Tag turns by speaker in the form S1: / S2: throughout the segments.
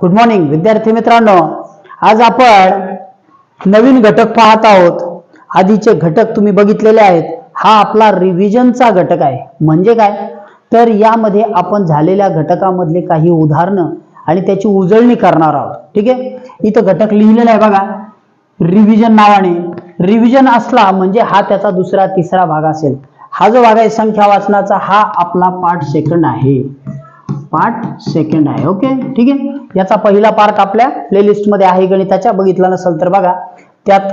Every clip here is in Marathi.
S1: गुड मॉर्निंग विद्यार्थी मित्रांनो. आज आपण नवीन घटक पाहत आहोत. आधीचे घटक तुम्ही बघितलेले आहेत. हा आपला रिव्हिजनचा घटक आहे. म्हणजे काय? तर यामध्ये आपण झालेल्या घटकामधले काही उदाहरणं आणि त्याची उजळणी करणार आहोत. ठीक आहे? इथं घटक लिहिलेला आहे बघा. रिव्हिजन नावाने. रिव्हिजन असला म्हणजे हा त्याचा दुसरा तिसरा भाग असेल. हा जो भाग आहे संख्या वाचनाचा हा आपला पार्ट सेकंड आहे. पार्ट सेकंड आहे ओके ठीक आहे? याचा पहिला पार्ट आपल्या प्लेलिस्टमध्ये आहे गणिताच्या बघितला नसेल तर बघा. त्यात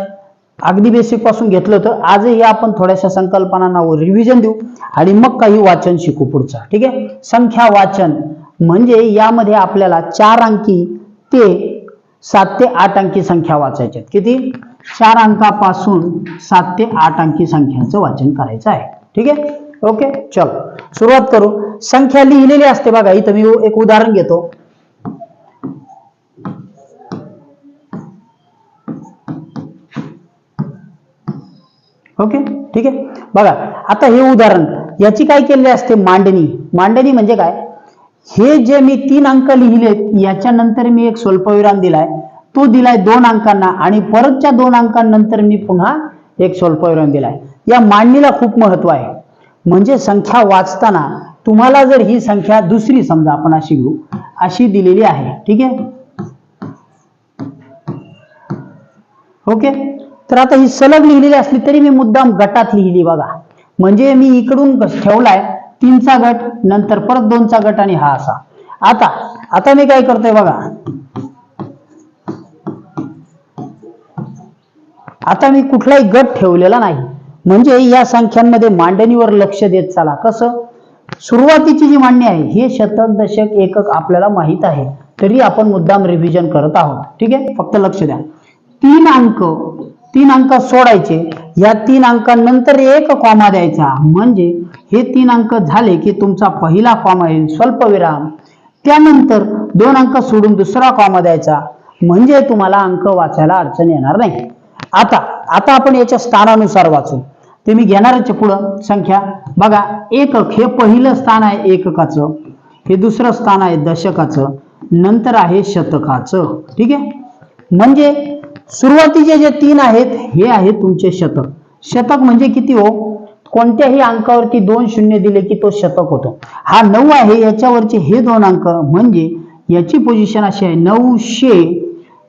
S1: अगदी बेसिकपासून घेतलं होतं. आजही आपण थोड्याशा संकल्पनांना रिव्हिजन देऊ आणि मग काही वाचन शिकू पुढचा. ठीक आहे? संख्या वाचन म्हणजे यामध्ये आपल्याला चार अंकी ते सात ते आठ अंकी संख्या वाचायच्या किती? चार अंकापासून सात ते आठ अंकी संख्यांचं वाचन करायचं आहे. ठीक आहे? ओके? चलो. सुरुवात करू. संख्या लिहिलेली असते बघा. इथं मी एक उदाहरण घेतो. ओके? ठीक आहे? बघा. आता हे उदाहरण. याची काय केलेली असते? मांडणी. मांडणी म्हणजे काय? हे जे मी तीन अंक लिहिलेत याच्यानंतर मी एक स्वल्पविराम दिलाय. तो दिलाय दोन अंकांना आणि परतच्या दोन अंकांनंतर मी पुन्हा एक स्वल्पविराम दिलाय. या मांडणीला खूप महत्त्व आहे. म्हणजे संख्या वाचताना तुम्हाला जर ही संख्या दुसरी समजा आपण अशी घेऊ अशी दिलेली आहे ठीक आहे? ओके? तर आता ही सलग लिहिलेली असली तरी मी मुद्दाम गटात लिहिली बघा. म्हणजे मी इकडून ठेवलाय तीनचा गट नंतर परत दोनचा गट आणि हा असा. आता आता मी काय करतोय बघा. आता मी कुठलाही गट ठेवलेला नाही. म्हणजे या संख्यांमध्ये मांडणीवर लक्ष देत चला. कसं? सुरुवातीची जी मांडणी आहे हे शतक दशक एकक आपल्याला माहीत आहे. तरी आपण मुद्दाम रिव्हिजन करत आहोत. ठीक आहे? फक्त लक्ष द्या. तीन अंक तीन अंक सोडायचे. या तीन अंकांनंतर एक कॉमा द्यायचा. म्हणजे हे तीन अंक झाले की तुमचा पहिला कॉमा येईल स्वल्पविराम. त्यानंतर दोन अंक सोडून दुसरा कॉमा द्यायचा. म्हणजे तुम्हाला अंक वाचायला अडचण येणार नाही. आता आता आपण याच्या स्थानानुसार वाचू. ते मी घेणारच पुढं संख्या. बघा एकक हे पहिलं स्थान आहे एककाचं. हे दुसरं स्थान आहे दशकाचं. नंतर आहे शतकाचं. ठीक आहे? म्हणजे सुरुवातीचे जे तीन आहेत हे आहे तुमचे शतक. शतक म्हणजे किती हो? कोणत्याही अंकावरती दोन शून्य दिले की तो शतक होतो. हा नऊ आहे याच्यावरचे हे दोन अंक म्हणजे याची पोझिशन अशी आहे नऊशे.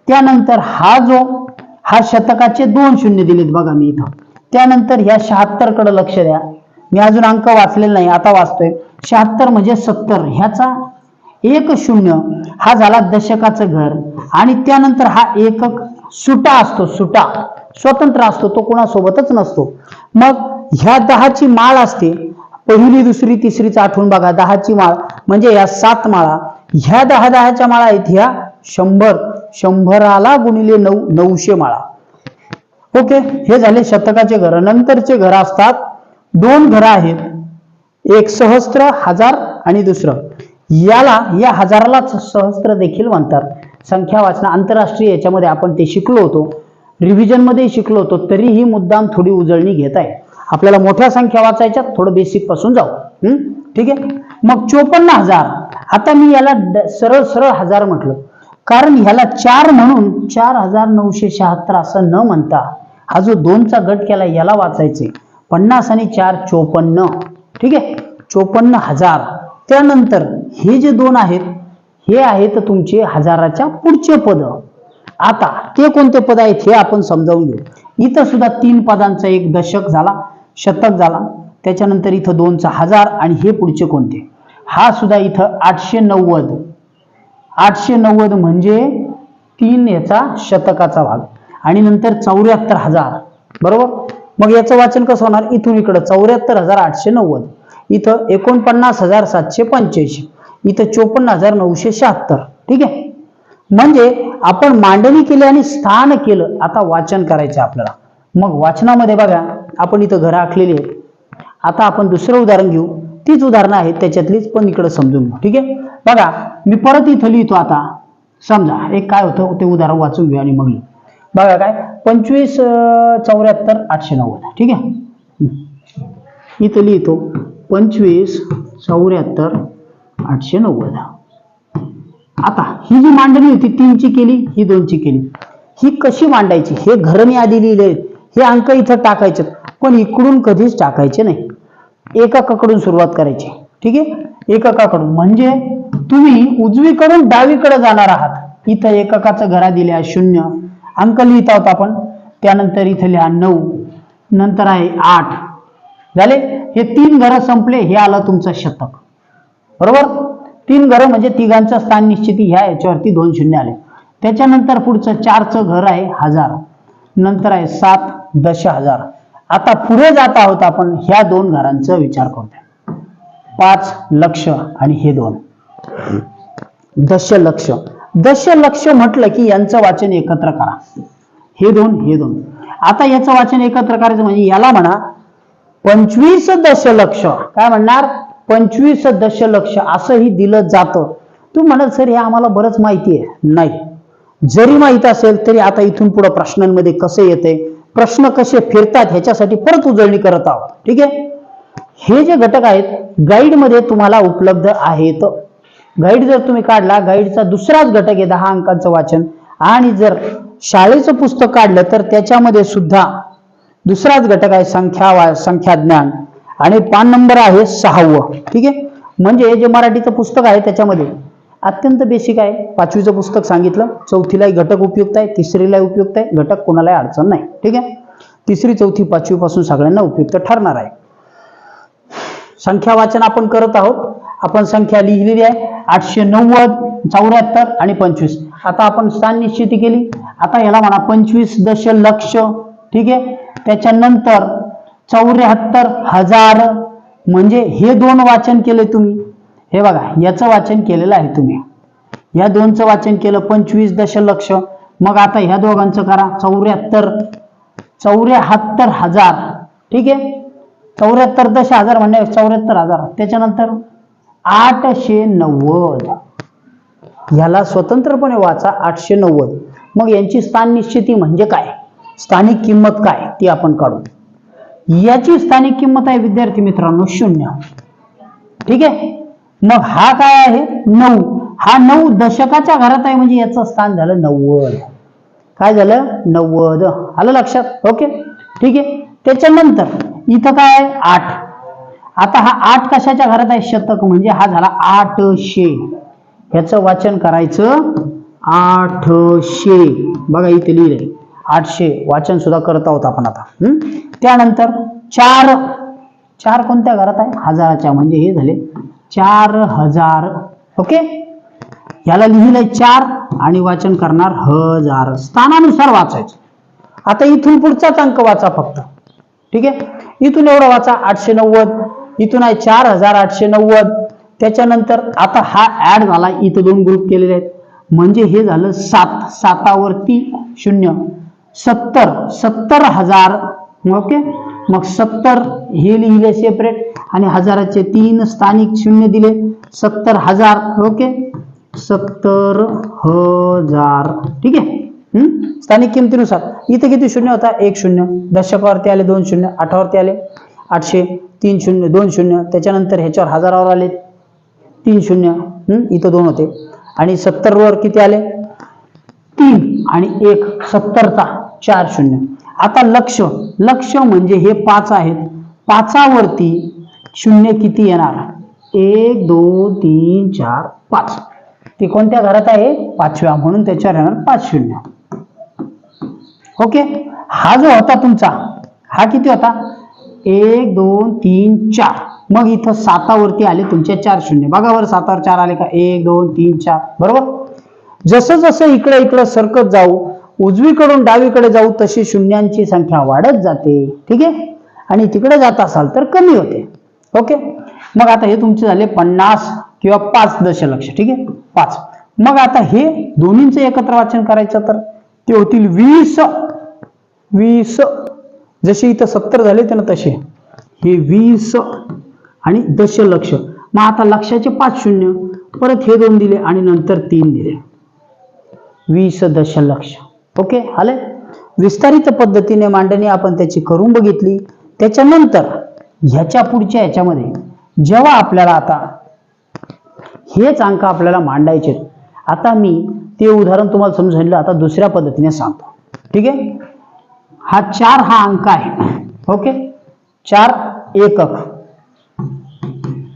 S1: त्यानंतर हा जो हा शतकाचे दोन शून्य दिलेत बघा मी इथं. त्यानंतर ह्या शहात्तरकडे लक्ष द्या. मी अजून अंक वाचलेला नाही आता वाचतोय. शहात्तर म्हणजे सत्तर. ह्याचा एक शून्य हा झाला दशकाचं घर. आणि त्यानंतर हा एकक सुटा असतो सुटा. स्वतंत्र असतो तो कोणासोबतच नसतो. मग ह्या दहाची माळ असते. पहिली दुसरी तिसरीच आठवून बघा. दहाची माळ म्हणजे या सात माळा. ह्या दहा दहाच्या माळा आहेत ह्या शंभर. शंभराला गुणिले नऊ नऊशे माळा. ओके? हे झाले शतकाचे घर. नंतरचे घर असतात दोन घर आहेत. एक सहस्त्र हजार आणि दुसरं. याला या हजारालाच सहस्त्र देखील म्हणतात. संख्या वाचन आंतरराष्ट्रीय याच्यामध्ये आपण ते शिकलो होतो. रिव्हिजनमध्ये शिकलो होतो. तरीही मुद्दाम थोडी उजळणी घेत आहे. आपल्याला मोठ्या संख्या वाचायच्या थोडं बेसिकपासून जाऊ. हम्म? ठीक आहे? मग चोपन्न हजार. आता मी याला सरळ सरळ हजार म्हटलं. कारण ह्याला चार म्हणून चार हजार नऊशे शहात्तर असं न म्हणता हा जो दोनचा गट केला याला वाचायचे. पन्नास आणि चार चोपन्न. ठीक आहे? चोपन्न हजार. त्यानंतर हे जे दोन आहेत हे आहेत तुमचे हजाराच्या पुढचे पद. आता ते कोणते पद आहेत हे आपण समजावून घेऊ. इथं सुद्धा तीन पदांचा एक दशक झाला शतक झाला. त्याच्यानंतर इथं दोनचा हजार आणि हे पुढचे कोणते? हा सुद्धा इथं आठशे नव्वद. आठशे नव्वद म्हणजे तीन याचा शतकाचा भाग. आणि नंतर चौऱ्याहत्तर हजार. बरोबर? मग याचं वाचन कसं होणार? इथून इकडं चौऱ्याहत्तर हजार आठशे नव्वद. इथं एकोणपन्नास हजार सातशे पंच्याऐंशी. इथं चोपन्न हजार नऊशे शहात्तर. ठीक आहे? म्हणजे आपण मांडणी केली आणि स्थान केलं. आता वाचन करायचं आपल्याला. मग वाचनामध्ये बघा आपण इथं घरं आखलेली आहेत. आता आपण दुसरं उदाहरण घेऊ. तीच उदाहरणं आहेत त्याच्यातलीच पण इकडं समजून घेऊ. ठीक आहे? बघा मी परत इथं लिहितो आता. समजा एक काय होतं? ते उदाहरण वाचून घेऊ आणि मग लिहू. बघा काय? पंचवीस चौऱ्याहत्तर आठशे नव्वद ठीक आहे? इथं लिहितो. पंचवीस चौऱ्याहत्तर आठशे नव्वद. आता ही जी मांडणी होती तीनची केली ही दोनची केली. ही कशी मांडायची? हे घरणी आधी लिहिले हे अंक इथं टाकायचे पण इकडून कधीच टाकायचे नाही. एककाकडून सुरुवात करायची. ठीक आहे? एककाकडून. म्हणजे तुम्ही उजवीकडून डावीकडे जाणार आहात. इथं एककाचं घरा दिल्या शून्य. अंक लिहित आहोत आपण. त्यानंतर इथे लिहा नऊ नंतर आहे आठ. झाले? हे तीन घरं संपले हे आलं तुमचं शतक. बरोबर? तीन घरं म्हणजे तिघांचं स्थान निश्चिती ह्या याच्यावरती दोन शून्य आले. त्याच्यानंतर पुढचं चारचं घर आहे हजार. नंतर आहे सात दश हजार. आता पुढे जात आहोत आपण ह्या दोन घरांचा विचार करतोय. पाच लक्ष आणि हे दोन. दशलक्ष. दशलक्ष म्हटलं की यांचं वाचन एकत्र करा. हे दोन हे दोन. आता याचं वाचन एकत्र करायचं म्हणजे याला म्हणा पंचवीस दशलक्ष. काय म्हणणार? पंचवीस दशलक्ष. असंही दिलं जातं. तू म्हणाल सर हे आम्हाला बरंच माहिती आहे. नाही. जरी माहीत असेल तरी आता इथून पुढे प्रश्नांमध्ये कसं येते प्रश्न कसे फिरतात ह्याच्यासाठी परत उजळणी करत आहोत. ठीक आहे? हे जे घटक आहेत गाईडमध्ये तुम्हाला उपलब्ध आहेत. गाईड जर तुम्ही काढला गाईडचा दुसराच घटक आहे दहा अंकांचं वाचन. आणि जर शाळेचं पुस्तक काढलं तर त्याच्यामध्ये सुद्धा दुसराच घटक आहे संख्या संख्या ज्ञान. आणि पान नंबर आहे सहावं. ठीक आहे? म्हणजे जे मराठीचं पुस्तक आहे त्याच्यामध्ये अत्यंत बेसिक आहे. पाचवीचं पुस्तक सांगितलं. चौथीलाही घटक उपयुक्त आहे. तिसरीलाही उपयुक्त आहे. घटक कोणालाही अडचण नाही. ठीक आहे? तिसरी चौथी पाचवी पासून सगळ्यांना उपयुक्त ठरणार आहे. संख्या वाचन आपण करत आहोत. आपण संख्या लिहिलेली आहे. आठशे नव्वद चौऱ्याहत्तर आणि पंचवीस. आता आपण स्थान निश्चिती केली. आता याला म्हणा पंचवीस दशलक्ष. ठीक आहे? त्याच्यानंतर चौऱ्याहत्तर हजार. म्हणजे हे दोन वाचन केले तुम्ही. हे बघा याचं वाचन केलेलं आहे तुम्ही. या दोनचं वाचन केलं पंचवीस दशलक्ष. मग आता ह्या दोघांचं करा. चौऱ्याहत्तर. चौऱ्याहत्तर हजार. ठीक आहे? चौऱ्याहत्तर दश हजार म्हणजे चौऱ्याहत्तर हजार. त्याच्यानंतर? आठशे नव्वद. ह्याला स्वतंत्रपणे वाचा आठशे नव्वद. मग यांची स्थान निश्चिती म्हणजे काय? स्थानिक किंमत काय? ती आपण काढू. याची स्थानिक किंमत आहे विद्यार्थी मित्रांनो शून्य. ठीक आहे? मग हा काय आहे? नऊ. हा नऊ दशकाच्या घरात आहे म्हणजे याचं स्थान झालं नव्वद. काय झालं? नव्वद. आलं लक्षात? ओके. ठीक आहे? त्याच्यानंतर इथं काय आहे? आठ. आता हा आठ कशाच्या घरात आहे? शतक म्हणजे हा झाला आठशे. ह्याचं वाचन करायचं आठशे. बघा इथे लिहिले आठशे. वाचन सुद्धा करत आहोत आपण आता. हम्म? त्यानंतर चार. चार कोणत्या घरात आहे? हजाराच्या. म्हणजे हे झाले चार हजार. ओके? याला लिहिलंय चार आणि वाचन करणार हजार. स्थानानुसार वाचायचं. आता इथून पुढचाच अंक वाचा फक्त. ठीक आहे? इथून एवढं वाचा. आठशे नव्वद. इथून आहे चार हजार आठशे नव्वद. त्याच्यानंतर आता हा ऍड झाला इथं दोन ग्रुप केलेले आहेत. म्हणजे हे झालं सात सातावरती शून्य. सत्तर सत्तर हजार. ओके? मग सत्तर हे लिहिले सेपरेट आणि हजाराचे तीन स्थानिक शून्य दिले. सत्तर हजार. ओके? सत्तर हजार. ठीक आहे? हम्म? स्थानिक किमतीनुसार. इथे किती शून्य होता? एक शून्य. दशकावरती आले दोन शून्य आठावरती आले आठशे. तीन शून्य दोन शून्य त्याच्यानंतर ह्याच्यावर हजारावर आले. तीन शून्य इथं दोन होते. आणि सत्तरवर किती आले? तीन आणि एक सत्तरचा चार शून्य. आता लक्ष लक्ष म्हणजे हे पाच आहेत. पाचावरती शून्य किती येणार? एक दोन तीन चार पाच. ते कोणत्या घरात आहे? पाचव्या. म्हणून त्याच्यावर येणार पाच शून्य. ओके? हा जो होता तुमचा हा किती होता? एक दोन तीन चार. मग इथं सातावरती आले तुमचे चार शून्य. बघा बरं सातावर चार आले का? एक दोन तीन चार. बरोबर? जसं जसं इकडे इकडे सरकत जाऊ उजवीकडून डावीकडे जाऊ तशी शून्यांची संख्या वाढत जाते. ठीक आहे? आणि तिकडे जात असाल तर कमी होते. ओके? मग आता हे तुमचे झाले पन्नास किंवा पाच दशलक्ष. ठीक आहे? पाच. मग आता हे दोन्हींचं एकत्र वाचन करायचं तर? ते होतील वीस. वीस. जसे इथं सत्तर झाले ना तसे. हे वीस आणि दशलक्ष. मग आता लक्षाचे पाच शून्य. परत हे दोन दिले आणि नंतर तीन दिले. वीस दशलक्ष. ओके? आले विस्तारित पद्धतीने मांडणी आपण त्याची करून बघितली. त्याच्यानंतर ह्याच्या पुढच्या ह्याच्यामध्ये जेव्हा आपल्याला आता हेच अंक आपल्याला मांडायचे आता मी ते उदाहरण तुम्हाला समजून आता दुसऱ्या पद्धतीने सांगतो. ठीक आहे? हा चार हा अंक आहे. ओके? चार एकक.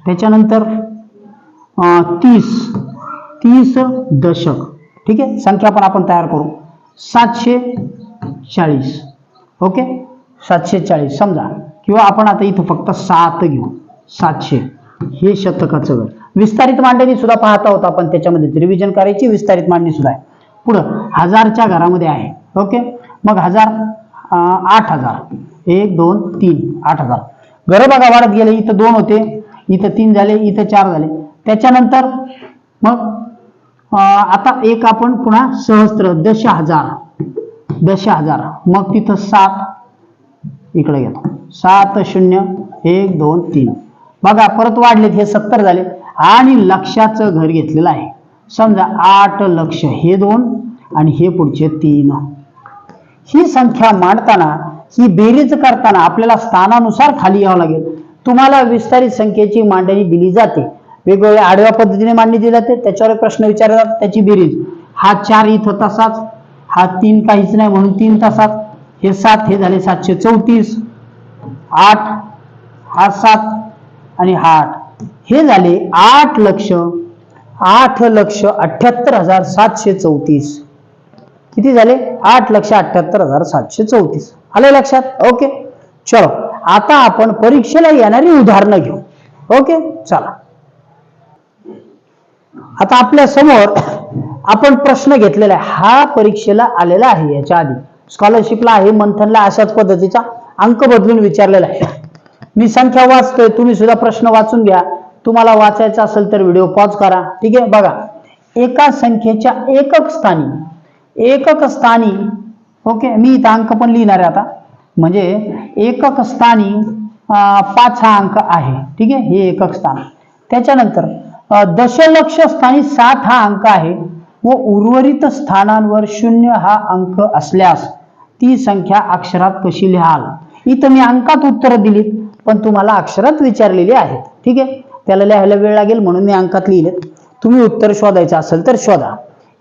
S1: त्याच्यानंतर तीस. तीस दशक. ठीक आहे? संख्या पण आपण तयार करू. सातशे चाळीस. ओके? सातशे चाळीस. समजा. किंवा आपण आता इथं फक्त सात घेऊ. सातशे. हे शतकाचं गट विस्तारित मांडणी सुद्धा पाहता होता आपण. त्याच्यामध्ये रिव्हिजन करायची विस्तारित मांडणी सुद्धा आहे. पुढं हजारच्या घरामध्ये आहे. ओके? मग हजार आठ हजार. एक दोन तीन आठ हजार. घर बघा वाढत गेले इथं दोन होते इथं तीन झाले इथं चार झाले. त्याच्यानंतर मग आता एक आपण पुन्हा सहस्त्र दश हजार. दश हजार. मग तिथं सात इकडे घेतो. सात शून्य एक दोन तीन. बघा परत वाढलेत हे सत्तर झाले. आणि लक्षाचं घर घेतलेलं आहे. समजा आठ लक्ष हे दोन आणि हे पुढचे तीन. ही संख्या मांडताना ही बेरीज करताना आपल्याला स्थानानुसार खाली यावं लागेल. तुम्हाला विस्तारित संख्येची मांडणी दिली जाते. वेगवेगळ्या आडव्या पद्धतीने मांडणी दिली जाते. त्याच्यावर प्रश्न विचारले जातात त्याची बेरीज. हा चार इथं तसाच हा तीन काहीच नाही म्हणून तीन तासात हे सात हे झाले सातशे चौतीस. आठ हा सात आणि हा आठ. हे झाले आठ लक्ष आठ लक्ष अठ्याहत्तर हजार सातशे चौतीस. किती झाले? आठ लक्ष अठ्याहत्तर हजार सातशे चौतीस. आलं लक्षात? ओके. चलो. आता आपण परीक्षेला येणारी उदाहरणं घेऊ. ओके? चला. आता आपल्यासमोर आपण प्रश्न घेतलेला आहे. हा परीक्षेला आलेला आहे याच्या आधी. स्कॉलरशिपला आहे मंथनला अशाच पद्धतीचा अंक बदलून विचारलेला आहे. मी संख्या वाचतोय तुम्ही सुद्धा प्रश्न वाचून घ्या. तुम्हाला वाचायचा असेल तर व्हिडिओ पॉज करा. ठीक आहे? बघा. एका संख्येच्या एकक स्थानी एकक स्थानी ओके मी इथं अंक पण लिहिणार आहे आता. म्हणजे एकक स्थानी पाच हा अंक आहे. ठीक आहे? हे एकक स्थान. त्याच्यानंतर दशलक्ष स्थानी सात हा अंक आहे व उर्वरित स्थानांवर शून्य हा अंक असल्यास ती संख्या अक्षरात कशी लिहाल? इथं मी अंकात उत्तरं दिलीत पण तुम्हाला अक्षरात विचारलेली आहेत. ठीक आहे? त्याला लिहायला वेळ लागेल म्हणून मी अंकात लिहिले तुम्ही उत्तर शोधायचं असेल तर शोधा.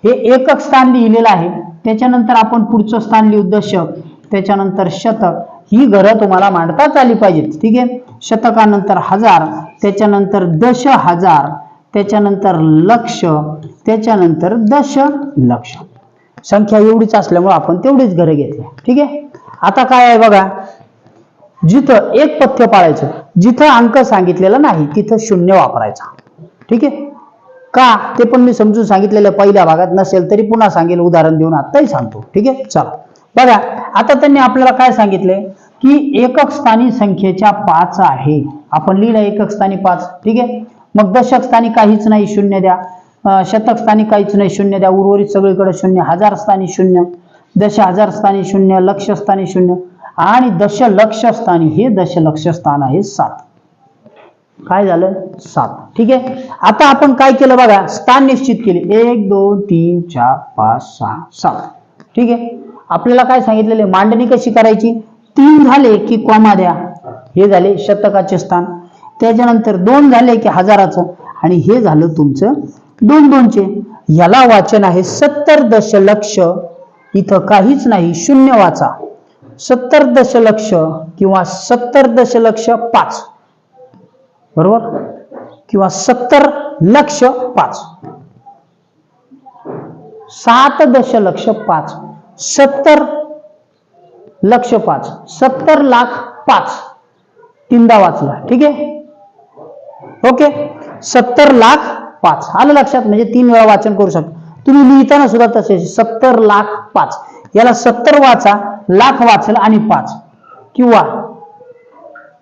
S1: हे एकक स्थान लिहिलेलं आहे. त्याच्यानंतर आपण पुढचं स्थान लिहू दशक. त्याच्यानंतर शतक. ही घरं तुम्हाला मांडताच आली पाहिजेत. ठीक आहे? शतकानंतर हजार त्याच्यानंतर दश हजार त्याच्यानंतर लक्ष त्याच्यानंतर दश लक्ष. संख्या एवढीच असल्यामुळे आपण तेवढीच घरं घेतली. ठीक आहे? आता काय आहे बघा? जिथं एक पथ्य पाळायचं जिथं अंक सांगितलेला नाही तिथं शून्य वापरायचा. ठीक आहे? का? ते पण मी समजून सांगितलेलं पहिल्या भागात नसेल तरी पुन्हा सांगेल उदाहरण देऊन आत्ताही सांगतो. ठीक आहे? चला. बघा आता त्यांनी आपल्याला काय सांगितले? की एकक स्थानी संख्येच्या पाच आहे. आपण लिहिलं एकक स्थानी पाच. ठीक आहे? मग दशक स्थानी काहीच नाही शून्य द्या. शतक स्थानी काहीच नाही शून्य द्या. उर्वरित सगळीकडे शून्य. हजार स्थानी शून्य. दश हजार स्थानी शून्य. लक्ष स्थानी शून्य. आणि दशलक्ष स्थानी हे दशलक्ष स्थान आहे सात. काय झालं? सात. ठीक आहे? आता आपण काय केलं बघा? स्थान निश्चित केले. एक दोन तीन चार पाच सहा सात. ठीक आहे? आपल्याला काय सांगितलेले मांडणी कशी करायची? तीन झाले की कॉमा द्या. हे झाले शतकाचे स्थान. त्याच्यानंतर दोन झाले की हजाराचं. आणि हे झालं तुमचं दोन दोनचे. याला वाचन आहे सत्तर दशलक्ष. इथं काहीच नाही. शून्य वाचा. सत्तर दशलक्ष किंवा सत्तर दशलक्ष पाच. बरोबर? किंवा सत्तर लक्ष पाच. सात दशलक्ष पाच. सत्तर लक्ष पाच. सत्तर लाख पाच. तीनदा वाचला. ठीक आहे? ओके? सत्तर लाख पाच. आलं लक्षात? म्हणजे तीन वेळा वाचन करू शकता. तुम्ही लिहिताना सुद्धा तसे. सत्तर लाख पाच. याला सत्तर वाचा लाख वाचला आणि पाच. किंवा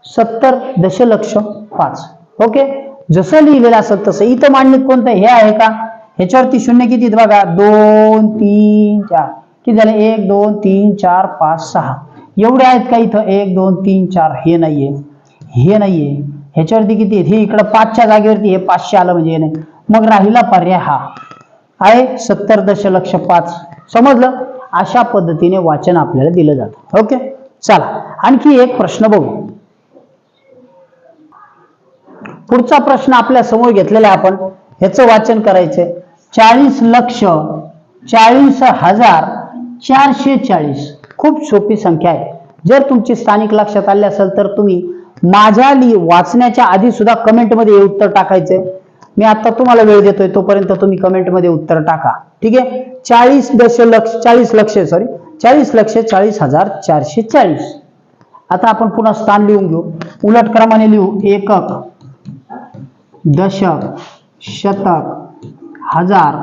S1: सत्तर दशलक्ष पाच. ओके जसं लिहिलेलं असेल तसं. इथं मांडणीत कोणतं हे आहे का? ह्याच्यावरती शून्य किती आहेत बघा? दोन तीन चार. किती झाले? एक दोन तीन चार पाच सहा. एवढे आहेत का इथं? एक दोन तीन चार. हे नाहीये. हे नाहीये. ह्याच्यावरती किती आहेत? हे इकडं पाचच्या जागेवरती हे पाचशे आलं म्हणजे हे नाही. मग राहिला पर्याय हा. आहे सत्तर दशलक्ष पाच. समजलं? अशा पद्धतीने वाचन आपल्याला दिलं जातं. ओके चला. आणखी एक प्रश्न बघू. पुढचा प्रश्न आपल्यासमोर घेतलेला आहे आपण ह्याचं वाचन करायचंय. चाळीस लक्ष चाळीस हजार चारशे चाळीस. खूप सोपी संख्या आहे. जर तुमची स्थानिक लक्षात आली असेल तर तुम्ही माझ्या लि वाचण्याच्या आधी सुद्धा कमेंटमध्ये हे उत्तर टाकायचंय. मी आता तुम्हाला वेळ देतोय तोपर्यंत तुम्ही कमेंटमध्ये उत्तर टाका. ठीक आहे? चाळीस दशलक्ष चाळीस लक्ष सॉरी चाळीस लक्ष चाळीस हजार चारशे चाळीस. आता आपण पुन्हा स्थान लिहून घेऊ. उलट क्रमाने लिहू. एकक. दशक शतक हजार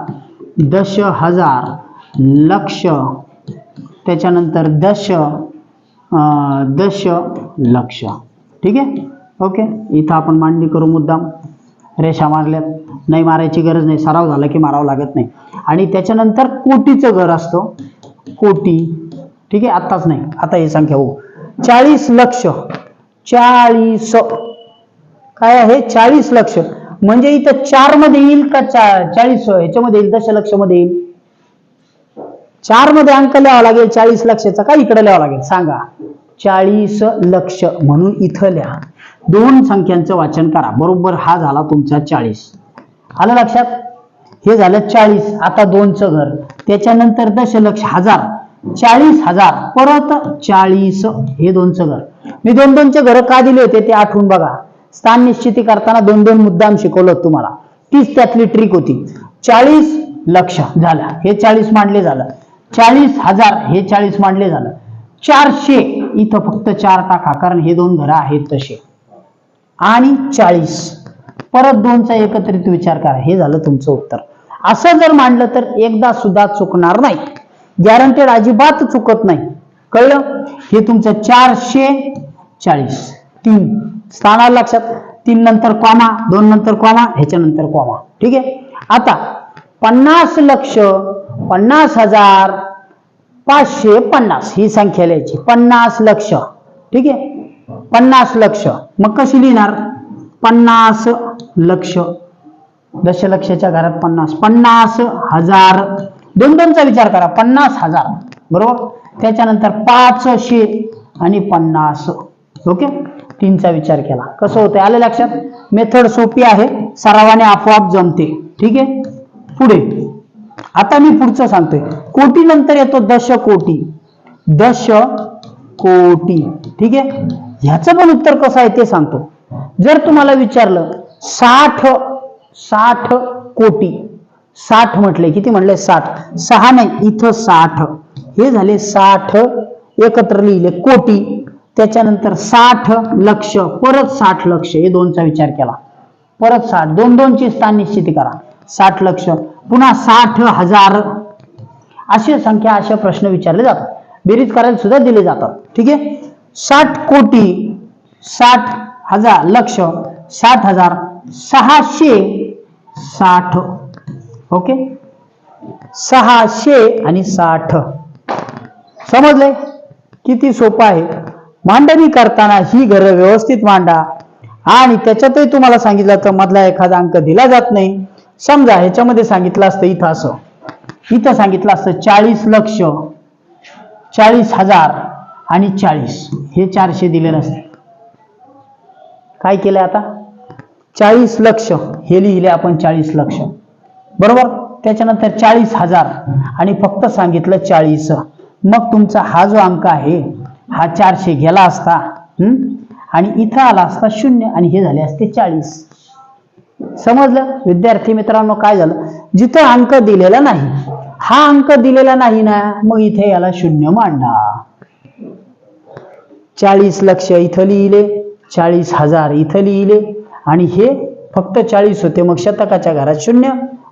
S1: दश हजार लक्ष. त्याच्यानंतर दश दश लक्ष. ठीक आहे? ओके. इथं आपण मांडणी करू मुद्दाम. रेषा मारल्यात. नाही मारायची गरज नाही. सराव झाला की मारावं लागत नाही. आणि त्याच्यानंतर कोटीचं घर असतो. कोटी. ठीक आहे? आत्ताच नाही. आता ही संख्या हो चाळीस लक्ष. चाळीस काय आहे? चाळीस लक्ष. म्हणजे इथं चारमध्ये येईल का चाळीस ह्याच्यामध्ये येईल दशलक्षमध्ये येईल? चारमध्ये अंक लिहावा लागेल चाळीस लक्षाचा का इकडे लिहावा लागेल? सांगा. चाळीस लक्ष म्हणून इथं लिहा. दोन संख्यांचं वाचन करा. बरोबर हा झाला तुमचा चाळीस. आलं लक्षात? हे झालं चाळीस. आता दोनचं घर. त्याच्यानंतर दशलक्ष हजार. चाळीस हजार. परत चाळीस हे दोनचं घर. मी दोन दोनचे घर का दिले होते ते आठवून बघा. स्थान निश्चिती करताना दोन दोन मुद्दाम शिकवलं तुम्हाला. तीच त्यातली ट्रिक होती. चाळीस लक्ष झालं. हे चाळीस मांडले झालं. चाळीस हजार हे चाळीस मांडले झालं. चारशे इथं फक्त चार टाका कारण हे दोन घरं आहेत तसे. आणि चाळीस. परत दोनचा एकत्रित विचार करा. हे झालं तुमचं उत्तर. असं जर मांडलं तर एकदा सुद्धा चुकणार नाही. गॅरंटेड अजिबात चुकत नाही. कळलं? हे तुमचं चारशे चाळीस. तीन. स्थानाला लक्षात. तीन नंतर कॉमा दोन नंतर कॉमा ह्याच्यानंतर कॉमा ठीक आहे? आता पन्नास लक्ष पन्नास हजार पाचशे पन्नास ही संख्या लिहायची. पन्नास लक्ष. ठीक आहे? पन्नास लक्ष. मग कशी लिहिणार? पन्नास लक्ष. दशलक्षाच्या घरात पन्नास. पन्नास हजार. दोन दोनचा विचार करा. पन्नास हजार. बरोबर? त्याच्यानंतर पाचशे आणि पन्नास. ओके? तीनचा विचार केला. कसं होतं आलं लक्षात? मेथड सोपी आहे. सरावाने आपोआप जमते. ठीक आहे? पुढे. आता मी पुढचं सांगतोय. कोटी नंतर येतो दश कोटी. दश कोटी. ठीक आहे? ह्याचं पण उत्तर कसं आहे ते सांगतो. जर तुम्हाला विचारलं साठ साठ कोटी. साठ म्हटले किती म्हटले? साठ. सहा नाही इथं साठ. हे झाले साठ. एकत्र लिहिले कोटी. त्याच्यानंतर साठ लक्ष परत साठ लक्ष हे दोनचा विचार केला. परत साठ दोन दोनची स्थान निश्चिती करा. साठ लक्ष पुन्हा साठ हजार. अशी संख्या अशा प्रश्न विचारले जातात. बेरीज करायला सुद्धा दिले जातात. ठीक आहे? साठ कोटी साठ हजार लक्ष साठ हजार सहाशे साठ. ओके? सहाशे आणि साठ. समजले? किती सोपं आहे? मांडणी करताना ही घरं व्यवस्थित मांडा. आणि त्याच्यातही तुम्हाला सांगितलं तर मधला एखादा अंक दिला जात नाही. समजा ह्याच्यामध्ये सांगितलं असतं इथं असं. इथं सांगितलं असतं चाळीस लक्ष चाळीस हजार आणि चाळीस. हे चारशे दिले नसते. काय केलंय आता? चाळीस लक्ष. हे लिहिले आपण चाळीस लक्ष. बरोबर? त्याच्यानंतर चाळीस हजार आणि फक्त सांगितलं चाळीस. मग तुमचा हा जो अंक आहे हा चारशे गेला असता हम्म? आणि इथं आला असता शून्य आणि हे झाले असते चाळीस. समजलं? विद्यार्थी मित्रांनो काय झालं? जिथं अंक दिलेला नाही हा अंक दिलेला नाही ना मग इथे याला शून्य मांडा. चाळीस लक्ष इथं लिहिले चाळीस हजार इथं लिहिले आणि हे फक्त चाळीस होते मग शतकाच्या घरात शून्य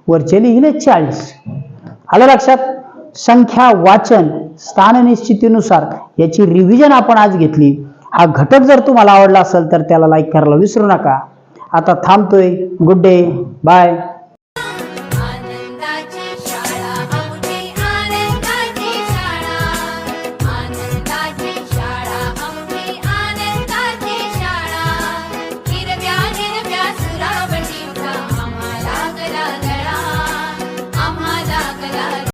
S1: वरचे लिहिले चाळीस. आलं लक्षात? संख्या वाचन स्थान निश्चितीनुसार याची रिव्हिजन आपण आज घेतली. हा घटक जर तुम्हाला आवडला असेल तर त्याला लाईक करायला विसरू नका. आता थांबतोय. Good day bye